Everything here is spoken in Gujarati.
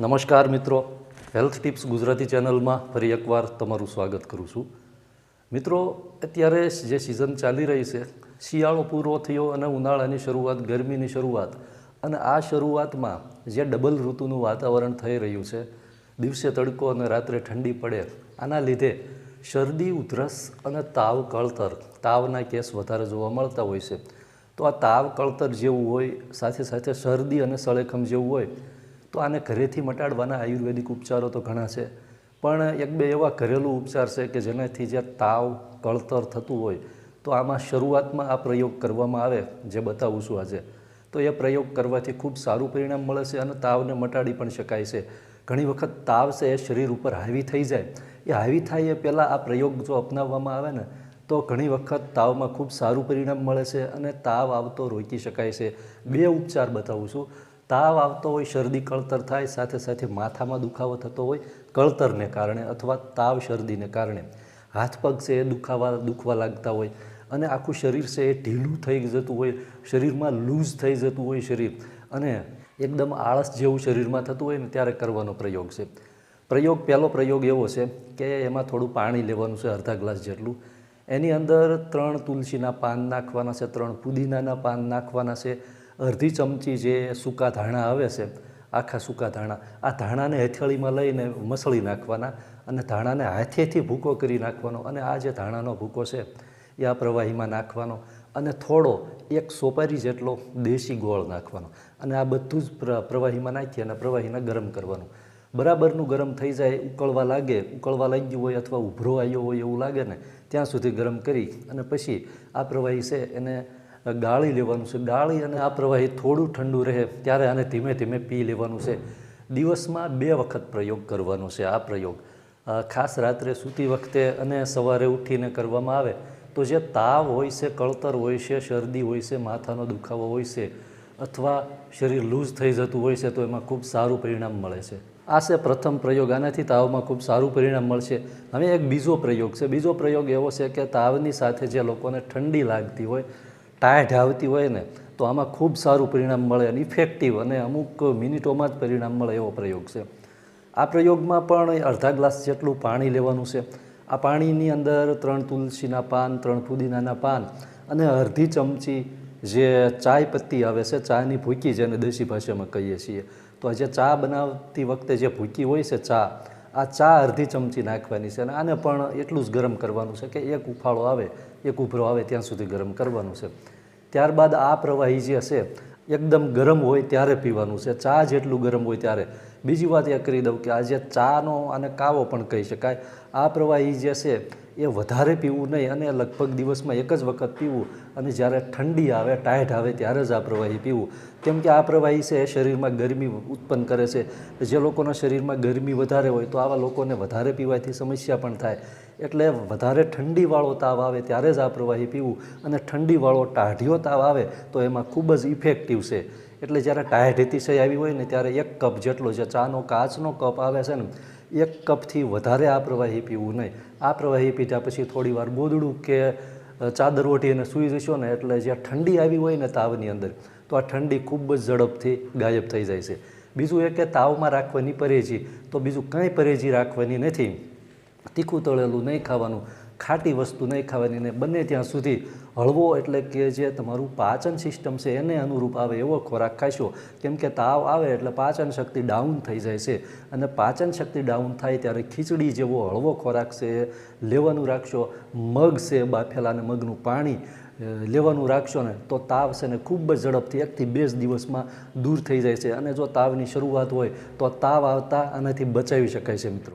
નમસ્કાર મિત્રો. હેલ્થ ટિપ્સ ગુજરાતી ચેનલમાં ફરી એકવાર તમારું સ્વાગત કરું છું. મિત્રો, અત્યારે જે સિઝન ચાલી રહી છે, શિયાળો પૂરો થયો અને ઉનાળાની શરૂઆત, ગરમીની શરૂઆત અને આ શરૂઆતમાં જે ડબલ ઋતુનું વાતાવરણ થઈ રહ્યું છે, દિવસે તડકો અને રાત્રે ઠંડી પડે, આના લીધે શરદી, ઉધરસ અને તાવ કળતર, તાવના કેસ વધારે જોવા મળતા હોય છે. તો આ તાવ, કળતર જેવું હોય, સાથે સાથે શરદી અને સળેખમ જેવું હોય તો આને ઘરેથી મટાડવાના આયુર્વેદિક ઉપચારો તો ઘણા છે. પણ એક બે એવા ઘરેલું ઉપચાર છે કે જેનાથી જે તાવ, કળતર થતું હોય, તો આમાં શરૂઆતમાં આ પ્રયોગ કરવામાં આવે, જે બતાવું છું આજે. તો એ પ્રયોગ કરવાથી ખૂબ સારું પરિણામ મળે છે અને તાવને મટાડી પણ શકાય છે. ઘણી વખત તાવ છે એ શરીર ઉપર હાવી થઈ જાય. એ હાવી થાય એ પહેલાં આ પ્રયોગ જો અપનાવવામાં આવે ને, તો ઘણી વખત તાવમાં ખૂબ સારું પરિણામ મળે છે અને તાવ આવતો રોકી શકાય છે. બે ઉપચાર બતાવું છું. તાવ આવતો હોય, શરદી, કળતર થાય, સાથે સાથે માથામાં દુખાવો થતો હોય, કળતરને કારણે અથવા તાવ, શરદીને કારણે. હાથ પગ છે એ દુખાવા, દુખવા લાગતા હોય અને આખું શરીર છે એ ઢીલું થઈ જતું હોય, શરીરમાં લૂઝ થઈ જતું હોય શરીર અને એકદમ આળસ જેવું શરીરમાં થતું હોય ને ત્યારે કરવાનો પ્રયોગ છે. પ્રયોગ, પહેલો પ્રયોગ એવો છે કે એમાં થોડું પાણી લેવાનું છે, અડધા ગ્લાસ જેટલું. એની અંદર ત્રણ તુલસીના પાન નાખવાના છે, ત્રણ પુદીનાના પાન નાખવાના છે અડધી ચમચી જે સૂકા ધાણા આવે છે, આખા સૂકા ધાણા, આ ધાણાને હથેળીમાં લઈને મસળી નાખવાના અને ધાણાને હાથેથી ભૂકો કરી નાખવાનો અને આ જે ધાણાનો ભૂકો છે, એ આ પ્રવાહીમાં નાખવાનો અને થોડો એક સોપારી જેટલો દેશી ગોળ નાખવાનો અને આ બધું જ પ્રવાહીમાં નાખી અને પ્રવાહીને ગરમ કરવાનું. બરાબરનું ગરમ થઈ જાય, ઉકળવા લાગે, ઉકળવા લાગ્યું હોય અથવા ઉભરો આવ્યો હોય એવું લાગે ને, ત્યાં સુધી ગરમ કરી અને પછી આ પ્રવાહી છે એને ગાળી લેવાનું છે. ગાળી અને આ પ્રવાહી થોડું ઠંડુ રહે ત્યારે આને ધીમે ધીમે પી લેવાનું છે. દિવસમાં બે વખત પ્રયોગ કરવાનો છે આ પ્રયોગ. ખાસ રાત્રે સૂતી વખતે અને સવારે ઉઠીને કરવામાં આવે તો જે તાવ હોય છે, કળતર હોય છે, શરદી હોય છે, માથાનો દુખાવો હોય છે અથવા શરીર લૂઝ થઈ જતું હોય છે તો એમાં ખૂબ સારું પરિણામ મળે છે. આ છે પ્રથમ પ્રયોગ. આનાથી તાવમાં ખૂબ સારું પરિણામ મળશે. હવે એક બીજો પ્રયોગ છે. બીજો પ્રયોગ એવો છે કે તાવની સાથે જે લોકોને ઠંડી લાગતી હોય ટાઢ આવતી હોય ને, તો આમાં ખૂબ સારું પરિણામ મળે અને ઇફેક્ટિવ અને અમુક મિનિટોમાં જ પરિણામ મળે એવો પ્રયોગ છે. આ પ્રયોગમાં પણ અડધા ગ્લાસ જેટલું પાણી લેવાનું છે. આ પાણીની અંદર ત્રણ તુલસીના પાન, ત્રણ ફુદીનાના પાન અને અડધી ચમચી જે ચાય પત્તી આવે છે, ચાની ભૂકી જેને દેશી ભાષામાં કહીએ છીએ. તો આ જે ચા બનાવતી વખતે જે ભૂકી હોય છે ચા આ ચા અડધી ચમચી નાખવાની છે અને આને પણ એટલું જ ગરમ કરવાનું છે કે એક ઉફાળો આવે, એક ઉભરો આવે ત્યાં સુધી ગરમ કરવાનું છે. ત્યારબાદ આ પ્રવાહી જે છે એકદમ ગરમ હોય ત્યારે પીવાનું છે. ચા જેટલું ગરમ હોય ત્યારે. બીજી વાત એ કરી દઉં કે આ જે ચાનો અને કાવો પણ કહી શકાય. આ પ્રવાહી જે છે એ વધારે પીવું નહીં અને લગભગ દિવસમાં એક જ વખત પીવું. અને જ્યારે ઠંડી આવે, ટાઈટ આવે ત્યારે જ આ પ્રવાહી પીવું. કેમ કે આ પ્રવાહી છે એ શરીરમાં ગરમી ઉત્પન્ન કરે છે. જે લોકોના શરીરમાં ગરમી વધારે હોય તો આવા લોકોને વધારે પીવાથી સમસ્યા પણ થાય. એટલે વધારે ઠંડીવાળો તાવ આવે ત્યારે જ આ પ્રવાહી પીવું. અને ઠંડીવાળો ટાઢિયો તાવ આવે તો એમાં ખૂબ જ ઇફેક્ટિવ છે. એટલે જ્યારે ટાઢ અતિશય આવી હોય ને ત્યારે એક કપ જેટલો જે ચાનો કાચનો કપ આવે છે ને એક કપથી વધારે આ પ્રવાહી પીવું નહીં. આ પ્રવાહી પીધા પછી થોડી વાર ગોદડું કે ચાદર ઓઢી સૂઈ જશો ને એટલે જે ઠંડી આવી હોય ને તાવની અંદર, તો આ ઠંડી ખૂબ જ ઝડપથી ગાયબ થઈ જાય છે. બીજું એ કે તાવમાં રાખવાની પરેજી, તો બીજું કંઈ પરેજી રાખવાની નથી. તીખું તળેલું નહીં ખાવાનું. ખાટી વસ્તુ નહીં ખાવાની ને બને ત્યાં સુધી હળવો એટલે કે જે તમારું પાચન સિસ્ટમ છે એને અનુરૂપ આવે એવો ખોરાક ખાશો. કેમ કે તાવ આવે એટલે પાચન શક્તિ ડાઉન થઈ જાય છે. અને પાચન શક્તિ ડાઉન થાય ત્યારે ખીચડી જેવો હળવો ખોરાક છે લેવાનું રાખશો. મગ છે બાફેલા અને મગનું પાણી લેવાનું રાખશો ને તો તાવ છે ને ખૂબ જ ઝડપથી એકથી બે જ દિવસમાં દૂર થઈ જાય છે. અને જો તાવની શરૂઆત હોય તો તાવ આવતા આનાથી બચાવી શકાય છે મિત્રો.